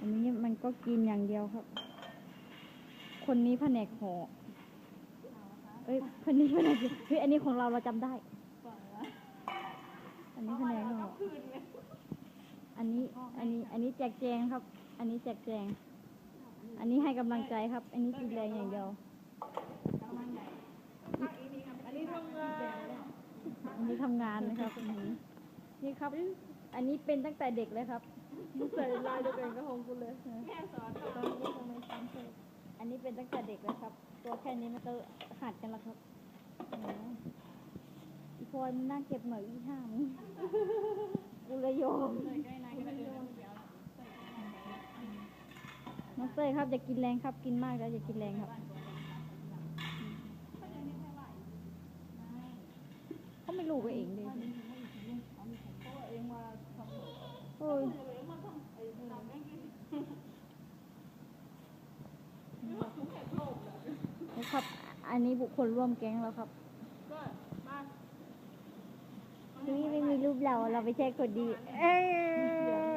อันนี้มันก็กินอย่างเดียวครับ คนนี้แผนกห่อเอ้ยคนนี้แผนกเฮ้ยอันนี้ของเราเราจำได้ อันนี้แผนกห่ออันนี้ อันนี้ อันนี้แจกแจงครับ อันนี้แจกแจง อันนี้ให้กำลังใจครับ อันนี้กินแรงอย่างเดียว อันนี้ทำงานอันนี้ทำงานนะครับอันนี้นี่ครับ อันนี้เป็นตั้งแต่เด็กเลยครับ ใส่ลายเดียวกันกับของกูเลยแค่สอนตอนนี้ทำไมซ้ำเติมอันนี้เป็นตั้งแต่เด็กเลยครับ ตัวแค่นี้มันก็หัดกันแล้วครับอีพลอยมันน่าเก็บเหมือนอีห้ามงกูเลยยอมน้องเต้ยครับอย่ากินแรงครับ กินมากแล้วอย่ากินแรงครับเขาไม่รู้ก็เองเลย ครับ อันนี้บุคคลร่วมแก๊งแล้วครับนี่ไม่มีรูปเรา เราไปแช่คนดี เออ